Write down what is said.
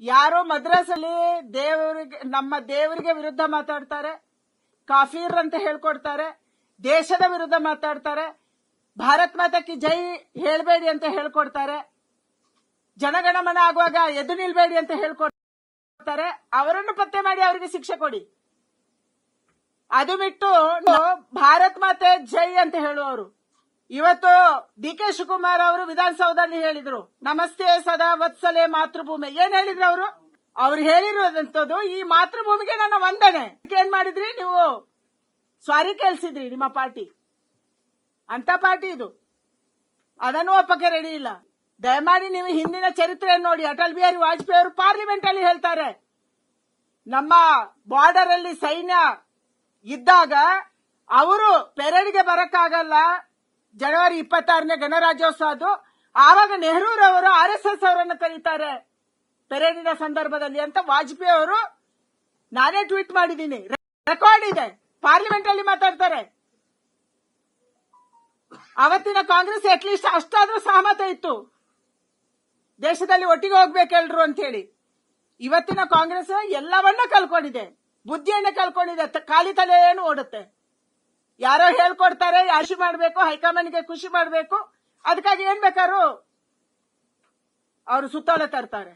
ಯಾರೋ ಮದ್ರಾಸಲ್ಲಿ ದೇವರಿಗೆ, ನಮ್ಮ ದೇವರಿಗೆ ವಿರುದ್ಧ ಮಾತಾಡ್ತಾರೆ. ಕಾಫೀರ್ ಅಂತ ಹೇಳ್ಕೊಡ್ತಾರೆ. ದೇಶದ ವಿರುದ್ಧ ಮಾತಾಡ್ತಾರೆ. ಭಾರತ್ ಮಾತಕ್ಕೆ ಜೈ ಹೇಳಬೇಡಿ ಅಂತ ಹೇಳ್ಕೊಡ್ತಾರೆ. ಜನಗಣಮನ ಆಗುವಾಗ ಎದು ನಿಲ್ಬೇಡಿ ಅಂತ ಹೇಳ್ಕೊಡ್ತಾರೆ. ಅವರನ್ನು ಪತ್ತೆ ಮಾಡಿ ಅವರಿಗೆ ಶಿಕ್ಷೆ ಕೊಡಿ. ಅದು ಬಿಟ್ಟು ಭಾರತ್ ಮಾತೆ ಜೈ ಅಂತ ಹೇಳುವವರು. ಇವತ್ತು ಡಿ ಕೆ ಶಿವಕುಮಾರ್ ಅವರು ವಿಧಾನಸೌಧದಲ್ಲಿ ಹೇಳಿದ್ರು, ನಮಸ್ತೆ ಸದಾ ವತ್ಸಲೆ ಮಾತೃಭೂಮಿ. ಏನ್ ಹೇಳಿದ್ರು ಅವರು? ಅವ್ರು ಹೇಳಿರೋದಂತದ್ದು ಈ ಮಾತೃಭೂಮಿಗೆ ನನ್ನ ವಂದನೆ. ಏನ್ ಮಾಡಿದ್ರಿ? ನೀವು ಸ್ವಾರಿ ಕೇಳಿಸಿದ್ರಿ ನಿಮ್ಮ ಪಾರ್ಟಿ. ಅಂತ ಪಾರ್ಟಿ ಇದು. ಅದನ್ನು ಒಪ್ಪಕ್ಕೆ ರೆಡಿ ಇಲ್ಲ. ದಯಮಾಡಿ ನೀವು ಹಿಂದಿನ ಚರಿತ್ರೆಯನ್ನು ನೋಡಿ. ಅಟಲ್ ಬಿಹಾರಿ ವಾಜಪೇಯಿ ಅವರು ಪಾರ್ಲಿಮೆಂಟ್ ಅಲ್ಲಿ ಹೇಳ್ತಾರೆ, ನಮ್ಮ ಬಾರ್ಡರ್ ಅಲ್ಲಿ ಸೈನ್ಯ ಇದ್ದಾಗ ಅವರು ಪೆರೇಡ್ಗೆ ಬರಕ್ಕಾಗಲ್ಲ ಜನವರಿ ಇಪ್ಪತ್ತಾರನೇ ಗಣರಾಜ್ಯೋತ್ಸವ ಅದು. ಆವಾಗ ನೆಹರೂರವರು ಆರ್ ಎಸ್ ಎಸ್ ಅವರನ್ನು ಕರೀತಾರೆ. ಪೆರೇಡಿನ ಸಂದರ್ಭದಲ್ಲಿ ಅಂತ ವಾಜಪೇಯಿ ಅವರು, ನಾನೇ ಟ್ವೀಟ್ ಮಾಡಿದ್ದೀನಿ. ರೆಕಾರ್ಡ್ ಇದೆ. ಪಾರ್ಲಿಮೆಂಟ್ ಅಲ್ಲಿ ಮಾತಾಡ್ತಾರೆ. ಅವತ್ತಿನ ಕಾಂಗ್ರೆಸ್ ಅಟ್ಲೀಸ್ಟ್ ಅಷ್ಟಾದ್ರೂ ಸಹಮತ ಇತ್ತು. ದೇಶದಲ್ಲಿ ಒಟ್ಟಿಗೆ ಹೋಗ್ಬೇಕೆಲ್ರು ಅಂತ ಹೇಳಿ ಇವತ್ತಿನ ಕಾಂಗ್ರೆಸ್ ಎಲ್ಲವನ್ನ ಕಲ್ಕೊಂಡಿದೆ ಬುದ್ಧಿಯನ್ನ ಕಲ್ಕೊಂಡಿದೆ ಖಾಲಿ ತಲೆ ಏನು ಓಡುತ್ತೆ? ಯಾರೋ ಹೇಳ್ಕೊಡ್ತಾರೆ ಯಾಶಿ ಮಾಡ್ಬೇಕು ಹೈಕಮಾಂಡ್ಗೆ ಖುಷಿ ಮಾಡ್ಬೇಕು. ಅದಕ್ಕಾಗಿ ಏನ್ ಬೇಕಾದ್ರು ಅವರು ಸುತ್ತೋಲೆ ತರ್ತಾರೆ.